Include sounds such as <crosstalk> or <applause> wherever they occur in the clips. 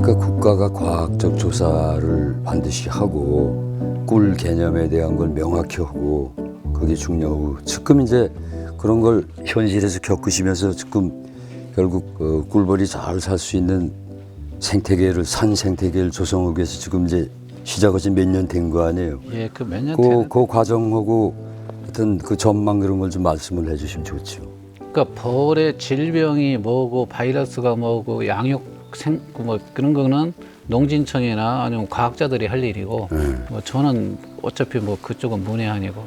그러니까 국가가 과학적 조사를 반드시 하고 꿀 개념에 대한 걸 명확히 하고 그게 중요하고 지금 이제 그런 걸 현실에서 겪으시면서 지금 결국 어, 꿀벌이 잘 살 수 있는 생태계를 산 생태계를 조성하기 위해서 지금 이제 시작하신 몇 년 된 거 아니에요? 예, 그 몇 년 그, 되는 그 과정하고 어떤 그 전망 그런 걸 좀 말씀을 해주시면 좋죠. 그러니까 벌의 질병이 뭐고 바이러스가 뭐고 양육 생 뭐 그런 거는 농진청이나 아니면 과학자들이 할 일이고 네. 뭐 저는 어차피 뭐 그쪽은 문외한이고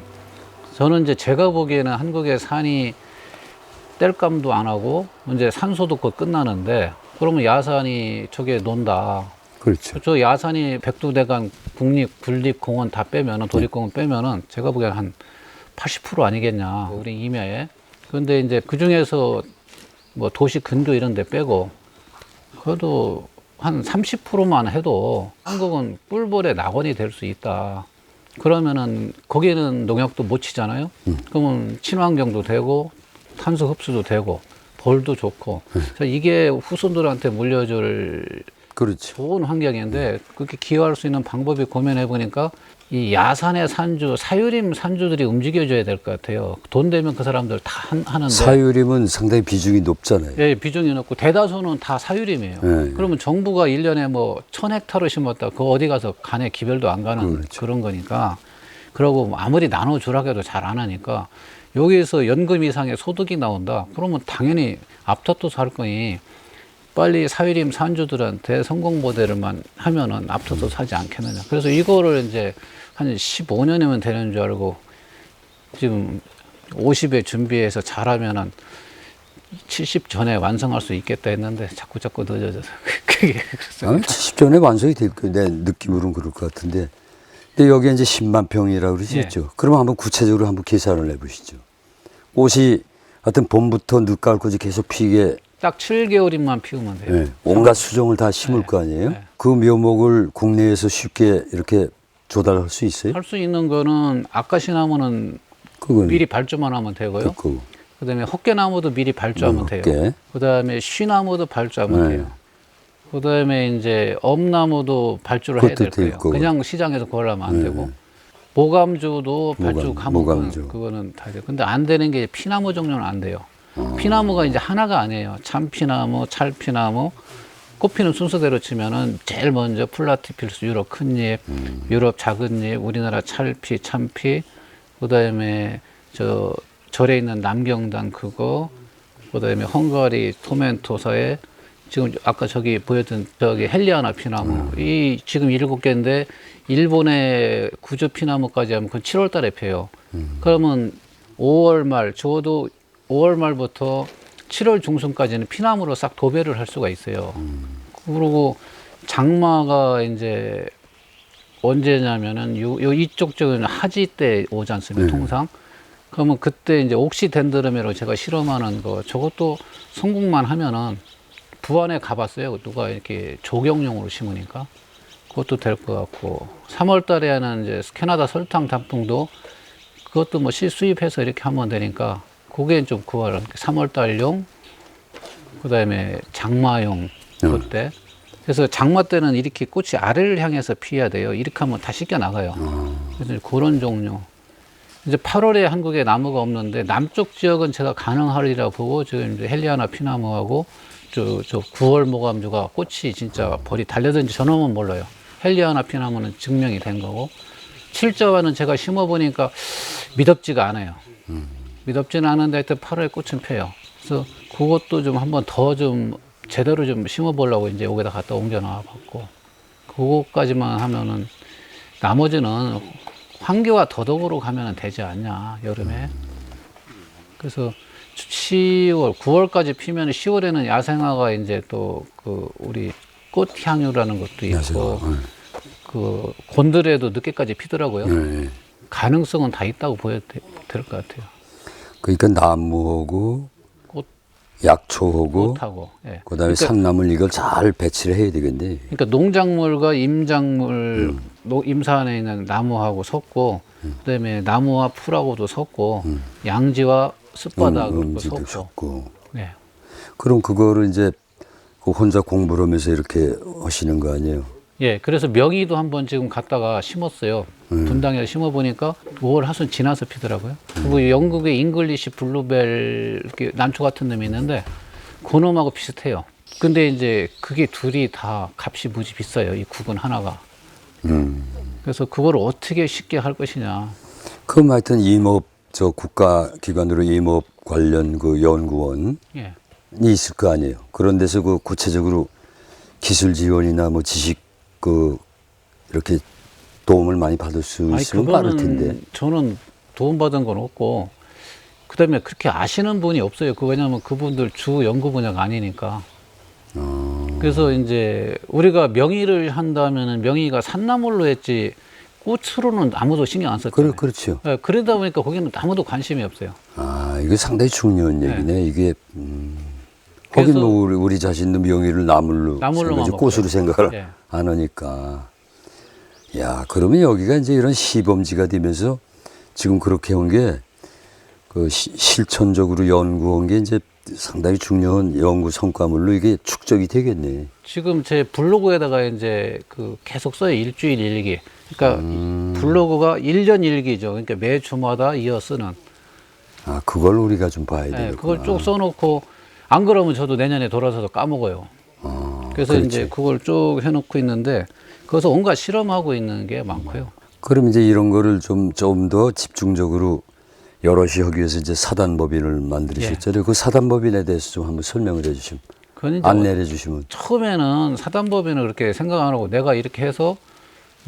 저는 이제 제가 보기에는 한국의 산이 뗄감도 안 하고 이제 산소도 곧 끝나는데 그러면 야산이 저게 논다. 그렇죠. 저 야산이 백두대간 국립 군립공원 다 빼면은 도립공원 빼면은 제가 보기에는 한80% 아니겠냐 우리 임야에. 그런데 이제 그 중에서 뭐 도시 근교 이런 데 빼고 그래도 한 30%만 해도 한국은 꿀벌의 낙원이 될 수 있다. 그러면은 거기는 농약도 못 치잖아요. 그러면 친환경도 되고 탄소 흡수도 되고 벌도 좋고 그래서 이게 후손들한테 물려줄 그렇죠. 좋은 환경인데 그렇게 기여할 수 있는 방법이 고민해 보니까 이 야산의 산주, 사유림 산주들이 움직여줘야 될 것 같아요. 돈 되면 그 사람들 다 한- 하는데 사유림은 상당히 비중이 높잖아요. 예, 비중이 높고 대다수는 다 사유림이에요. 네. 그러면 정부가 일년에 뭐 천 헥타르 심었다. 그 어디 가서 간에 기별도 안 가는 그렇죠. 그런 거니까. 그러고 뭐 아무리 나눠 주라 해도 잘 안 하니까 여기에서 연금 이상의 소득이 나온다. 그러면 당연히 살 거니 빨리 사유림 산주들한테 성공 모델을만 하면은 앞서서 사지 않겠느냐. 그래서 이거를 이제 한 15년이면 되는 줄 알고 지금 50에 준비해서 잘하면은 70 전에 완성할 수 있겠다 했는데 자꾸 자꾸 늦어져서 <laughs> 그게 그랬어요. 아마 70전에 완성이 될 거예요. 내 느낌으로는 그럴 것 같은데. 근데 여기 이제 10만 평이라고 그러셨죠. 그럼 한번 구체적으로 한번 계산을 해보시죠. 꽃이 하여튼 봄부터 늦가을까지 계속 피게 딱 7개월인만 피우면 돼요. 예, 온갖 수종을 다 심을 거 아니에요? 네. 그 묘목을 국내에서 쉽게 이렇게 조달할 수 있어요? 할 수 있는 거는 아까시나무는 그건 미리 발주만 하면 되고요. 그, 그다음에 헛개나무도 미리 발주하면 돼요. 헛개. 그다음에 쉬나무도 발주하면 네. 돼요. 그다음에 이제 엄나무도 발주를 해야 될 거예요. 될 거고. 그냥 시장에서 구하려면 안 네. 되고 모감주도 모감, 발주하면 모감주. 그거는 다 돼요. 근데 안 되는 게 피나무 종류는 안 돼요. 어. 피나무가 이제 하나가 아니에요. 참피나무, 찰피나무, 꽃피는 순서대로 치면은 제일 먼저 플라티필스 유럽 큰 잎, 음. 유럽 작은 잎, 우리나라 찰피, 참피, 그다음에 저 절에 있는 남경단 그거, 그다음에 헝가리 토멘토사에 지금 아까 저기 보였던 저기 헬리아나 피나무 음. 이 지금 일곱 개인데 일본의 구조 피나무까지 하면 그 7월 달에 펴요. 음. 그러면 5월 말 적어도 5월 말부터 7월 중순까지는 피나무로 싹 도배를 할 수가 있어요. 그리고 장마가 이제 언제냐면은 요, 요 이쪽 쪽은 하지 때 오지 않습니까 네. 통상 그러면 그때 이제 옥시덴드름으로 제가 실험하는 거 저것도 성공만 하면은 부안에 가봤어요 누가 이렇게 조경용으로 심으니까 그것도 될 것 같고 3월 달에 하는 이제 캐나다 설탕 단풍도 그것도 뭐 실수입해서 이렇게 하면 되니까 그게 좀 구할 3월 달용 그 다음에 장마용 그때 그래서 장마 때는 이렇게 꽃이 아래를 향해서 피해야 돼요. 이렇게 하면 다 씻겨 나가요. 그래서 그런 종류. 이제 8월에 한국에 나무가 없는데 남쪽 지역은 제가 가능하리라 보고 지금 이제 헬리아나 피나무하고 저, 저 9월 모감주가 꽃이 진짜 벌이 달려든지 저놈은 몰라요. 헬리아나 피나무는 증명이 된 거고 칠자와는 제가 심어보니까 미덥지가 않아요. 미덥지는 않은데 하여튼 8월에 꽃은 펴요. 그래서 그것도 좀 한번 더 좀 제대로 좀 심어보려고 이제 여기다 갖다 옮겨 놔봤고 그거까지만 하면은 나머지는 환기와 더덕으로 가면은 되지 않냐 여름에 그래서 10월 9월까지 피면 10월에는 야생화가 이제 또 그 우리 꽃향유라는 것도 있고 야생화, 그 곤드레도 늦게까지 피더라고요. 네. 가능성은 다 있다고 보여도 될것 같아요. 그러니까 나무하고 꽃, 약초하고 꽃하고. 예. 그다음에 산나물 이걸 잘 배치를 해야 되겠네. 그러니까 농작물과 임작물 노- 임산에 있는 나무하고 섞고 그다음에 나무와 풀하고도 섞고 양지와 습바닥으로 음, 섞고. 좋고. 네. 그럼 그거를 이제 그 혼자 공부를 하면서 이렇게 하시는 거 아니에요? 예, 그래서 명의도 한번 지금 갔다가 심었어요. 분당에 심어 보니까 5월 하순 지나서 피더라고요. 그리고 영국의 잉글리시 블루벨 이렇게 난초 같은 놈이 있는데 그 놈하고 비슷해요. 근데 이제 그게 둘이 다 값이 무지 비싸요. 이 국은 하나가. 음. 그래서 그걸 어떻게 쉽게 할 것이냐. 그럼 하여튼 임업 저 국가 기관으로 임업 관련 그 연구원이 예. 있을 거 아니에요. 그런 데서 그 구체적으로 기술 지원이나 뭐 지식 그 이렇게 도움을 많이 받을 수 아니 있으면 빠를 텐데. 저는 도움 받은 건 없고 그다음에 그렇게 아시는 분이 없어요. 그 왜냐하면 그분들 주 연구 분야가 아니니까. 어, 그래서 이제 우리가 명의를 한다면은 명의가 산나물로 했지 꽃으로는 아무도 신경 안 그래 썼잖아요. 그렇죠. 예, 그러다 보니까 거기는 아무도 관심이 없어요. 아 이게 상당히 중요한 네. 얘기네. 이게 음, 거긴 뭐 우리, 우리 자신도 명의를 나물로 나물로만 생각하지 먹고요. 꽃으로 생각을 예. 안 하니까. 야 그러면 여기가 이제 이런 시범지가 되면서 지금 그렇게 온 게 그 실천적으로 연구한 게 이제 상당히 중요한 연구 성과물로 이게 축적이 되겠네. 지금 제 블로그에다가 이제 그 계속 써요. 일주일 일기. 그러니까 음. 블로그가 일년 일기죠. 그러니까 매 주마다 이어 쓰는. 아 그걸 우리가 좀 봐야 예, 되겠구나. 그걸 쭉 써놓고 안 그러면 저도 내년에 돌아서서 까먹어요. 아, 그래서 그렇지. 이제 그걸 쭉 해놓고 있는데 거기서 온갖 실험하고 있는 게 많고요. 그럼 이제 이런 거를 좀 좀 더 집중적으로 여럿이 하기 위해서 이제 사단법인을 만드셨잖아요. 그 사단법인에 대해서 좀 한번 설명을 해주시면 안내를 해주시면 처음에는 사단법인을 그렇게 생각 안 하고 내가 이렇게 해서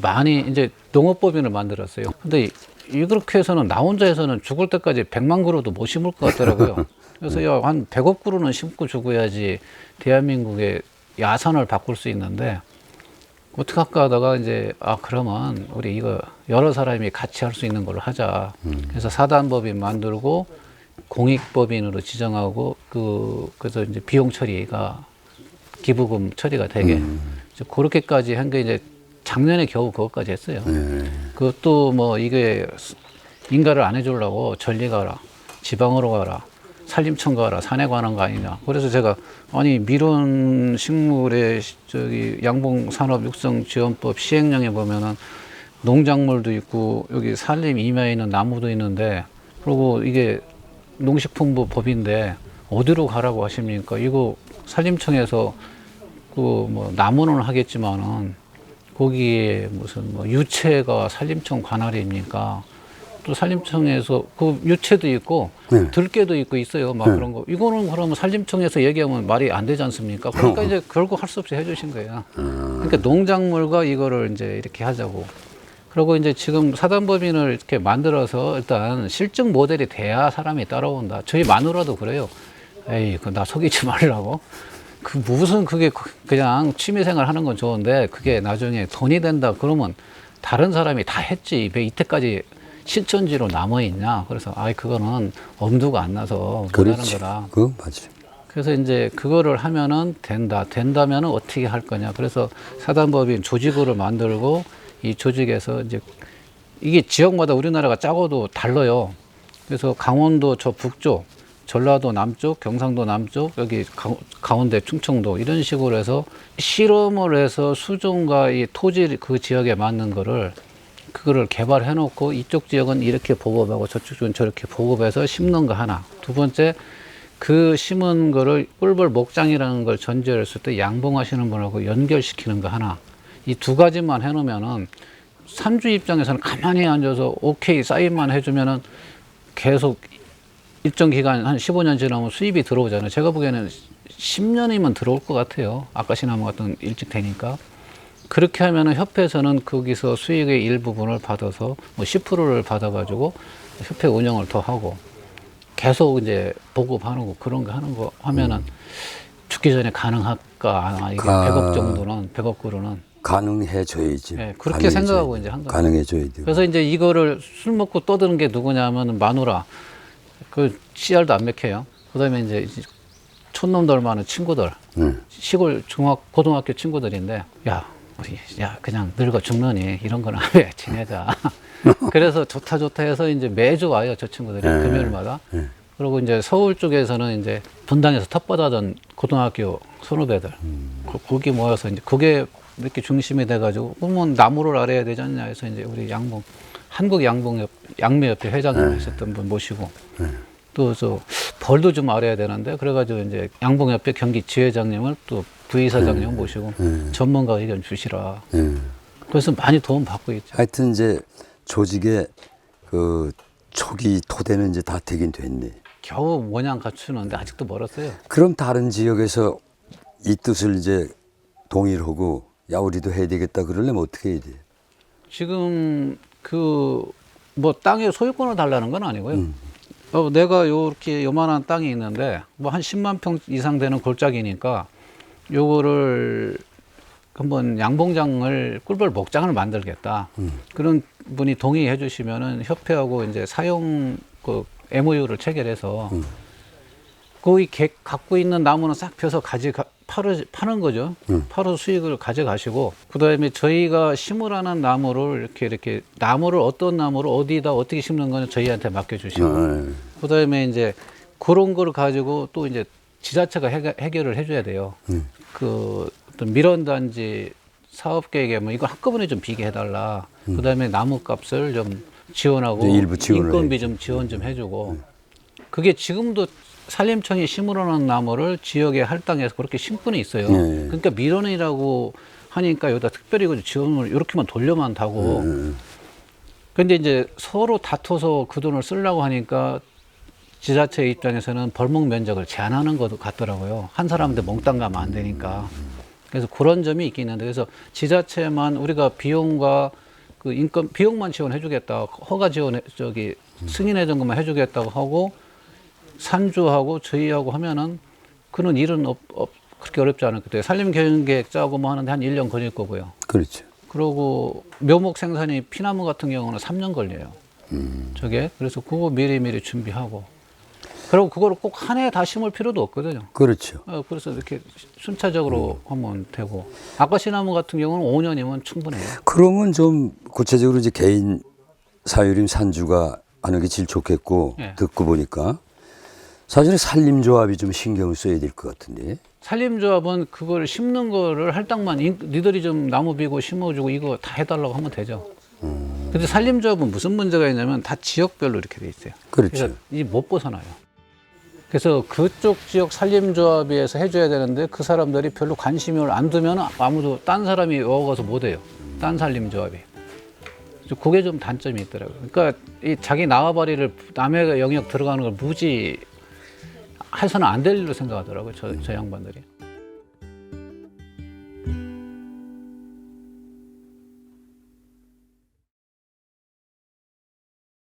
많이 이제 농업법인을 만들었어요. 근데 이- 이렇게 해서는 나 혼자 해서는 죽을 때까지 100만 그루도 못 심을 것 같더라고요. <laughs> 그래서 야, 한 100억 그루는 심고 죽어야지 대한민국의 야산을 바꿀 수 있는데 어떻게 할까 하다가 이제 아 그러면 우리 이거 여러 사람이 같이 할 수 있는 걸로 하자. 그래서 사단법인 만들고 공익법인으로 지정하고 그 그래서 이제 비용 처리가 기부금 처리가 되게 이제 그렇게까지 한 게 이제 작년에 겨우 그것까지 했어요. 그것도 뭐 이게 인가를 안 해주려고 전리 가라, 지방으로 가라, 산림청 가라, 산에 관한 거 아니냐. 그래서 제가 아니 미론 식물의 시- 저기 양봉 산업 육성 지원법 시행령에 보면은 농작물도 있고 여기 산림 임야에 있는 나무도 있는데 그리고 이게 농식품부 법인데 어디로 가라고 하십니까? 이거 산림청에서 그 뭐 나무는 하겠지만은 거기에 무슨 뭐 유채가 산림청 관할입니까? 또 산림청에서 그 유채도 있고 네. 들깨도 있고 있어요. 막 그런 거. 이거는 그러면 산림청에서 얘기하면 말이 안 되지 않습니까? 그러니까 이제 결국 할 수 없이 해주신 거예요. 그러니까 농작물과 이거를 이제 이렇게 하자고. 그리고 이제 지금 사단법인을 이렇게 만들어서 일단 실증 모델이 돼야 사람이 따라온다. 저희 마누라도 그래요. 에이, 그 나 속이지 말라고. 그 무슨 그게 그- 그냥 취미생활 하는 건 좋은데 그게 나중에 돈이 된다 그러면 다른 사람이 다 했지 왜 이때까지 신천지로 남아 있냐? 그래서 아이 그거는 엄두가 안 나서 못하는. 거다. 그 맞지. 그래서 이제 그거를 하면은 된다. 된다면은 어떻게 할 거냐. 그래서 사단법인 조직으로 만들고 이 조직에서 이제 이게 지역마다 우리나라가 작아도 달라요. 그래서 강원도 저 북쪽 전라도 남쪽, 경상도 남쪽, 여기 가, 가운데 충청도 이런 식으로 해서 실험을 해서 수종과 이 토지 그 지역에 맞는 거를 그거를 개발해 놓고 이쪽 지역은 이렇게 보급하고 저쪽 지역은 저렇게 보급해서 심는 거 하나. 두 번째 그 심은 거를 꿀벌 목장이라는 걸 전제했을 때 양봉하시는 분하고 연결시키는 거 하나. 이 두 가지만 해 놓으면은 산주 입장에서는 가만히 앉아서 오케이 사인만 해 주면은 계속 일정 기간 한 15년 지나면 수입이 들어오잖아요. 제가 보기에는 10년이면 들어올 것 같아요. 아까 시나무 같은 일찍 되니까. 그렇게 하면은 협회에서는 거기서 수익의 일부분을 받아서 뭐 10%를 받아가지고 협회 운영을 더 하고 계속 이제 보급하는 거 그런 거 하는 거 하면은 죽기 전에 가능할까? 아, 이게 가- 100억 정도는 100억 그루는 가능해져야지. 네, 그렇게 생각하고 이제 한 거예요. 가능해져야 돼요. 그래서 이제 이거를 술 먹고 떠드는 게 누구냐면 마누라 그 씨알도 안 맥혀요. 그다음에 이제 촌놈들 많은 친구들 네. 시골 중학 고등학교 친구들인데 야, 야 그냥 늙어 죽느니 이런 거는 왜 지내자. 그래서 좋다 좋다 해서 이제 매주 와요 저 친구들이 네. 금요일마다. 그리고 이제 서울 쪽에서는 이제 분당에서 텃밭하던 고등학교 선후배들 그- 거기 모여서 이제 그게 이렇게 중심이 돼가지고 그러면 나무를 알아야 되지 않냐 해서 이제 우리 양봉 한국 양봉협 양매협회 회장님 하셨던 분 모시고 또저 벌도 좀 알아야 되는데 그래가지고 이제 양봉협회 경기 지회장님을 또 부의사장님 모시고 전문가 의견 주시라 예. 그래서 많이 도움 받고 있죠. 하여튼 이제 조직의 그 초기 토대는 이제 다 되긴 됐네. 겨우 모양 갖추는데 아직도 멀었어요. 그럼 다른 지역에서 이 뜻을 이제 동의하고 야 우리도 해야 되겠다 그러려면 어떻게 해야 돼? 지금 그 뭐 땅의 소유권을 달라는 건 아니고요. 어, 내가 요렇게 요만한 땅이 있는데 뭐 한 10만 평 이상 되는 골짜기니까 요거를 한번 양봉장을 꿀벌 목장을 만들겠다. 그런 분이 동의해 주시면은 협회하고 이제 사용 그 MOU를 체결해서 거기 개, 갖고 있는 나무는 싹 펴서 가져 파르, 파는 거죠. 파서 수익을 가져가시고 그다음에 저희가 심으라는 나무를 이렇게 이렇게 나무를 어떤 나무를 어디다 어떻게 심는 거는 저희한테 맡겨 주시고 아, 그다음에 이제 그런 거를 가지고 또 이제 지자체가 해결, 해결 을 해줘야 돼요. 그 어떤 밀원단지 사업계획에 뭐 이거 한꺼번에 좀 비게 해달라. 그다음에 나무값을 좀 지원하고 일부 인건비 해. 좀 지원 좀 해주고 그게 지금도 산림청이 심으려는 나무를 지역의 할당해서 그렇게 심고는 있어요. 예. 그러니까 밀원이라고 하니까 여기다 특별히 그 지원을 이렇게만 돌려만 타고 근데 이제 서로 다퉈서 그 돈을 쓰려고 하니까 지자체 입장에서는 벌목 면적을 제한하는 것 같더라고요. 한 사람한테 몽땅 가면 안 되니까. 그래서 그런 점이 있긴 한데 그래서 지자체만 우리가 비용과 그 인건 비용만 지원해 주겠다. 허가 지원 저기 승인해 준 것만 해 주겠다고 하고 산주하고 저희하고 하면은 그런 일은 없, 없 그렇게 어렵지 않을 거예요. 산림 경영 계획 짜고 뭐 하는데 한 1년 걸릴 거고요. 그렇죠. 그러고 묘목 생산이 피나무 같은 경우는 3년 걸려요. 저게 그래서 그거 미리 미리 준비하고 그리고 그거를 꼭한해다 심을 필요도 없거든요. 그렇죠. 어, 그래서 이렇게 순차적으로 하면 되고 아까 시나무 같은 경우는 5년이면 충분해요. 그러면 좀 구체적으로 이제 개인 사유림 산주가 하는 게 제일 좋겠고 예. 듣고 보니까 사실은 산림조합이 좀 신경을 써야 될 것 같은데. 산림조합은 그걸 심는 거를 할당만 인- 니들이 좀 나무 비고 심어주고 이거 다 해달라고 하면 되죠. 근데 산림조합은 무슨 문제가 있냐면 다 지역별로 이렇게 돼 있어요. 그렇죠. 그래서 이 못 벗어나요. 그래서 그쪽 지역 산림조합에서 해줘야 되는데 그 사람들이 별로 관심을 안 두면 아무도 딴 사람이 와가서 못 해요. 딴 산림조합이. 그래서 그게 좀 단점이 있더라고요. 그러니까 이 자기 나와바리를 남의 영역 들어가는 걸 무지 해서는 안 될 일로 생각하더라고요. 저, 저 양반들이.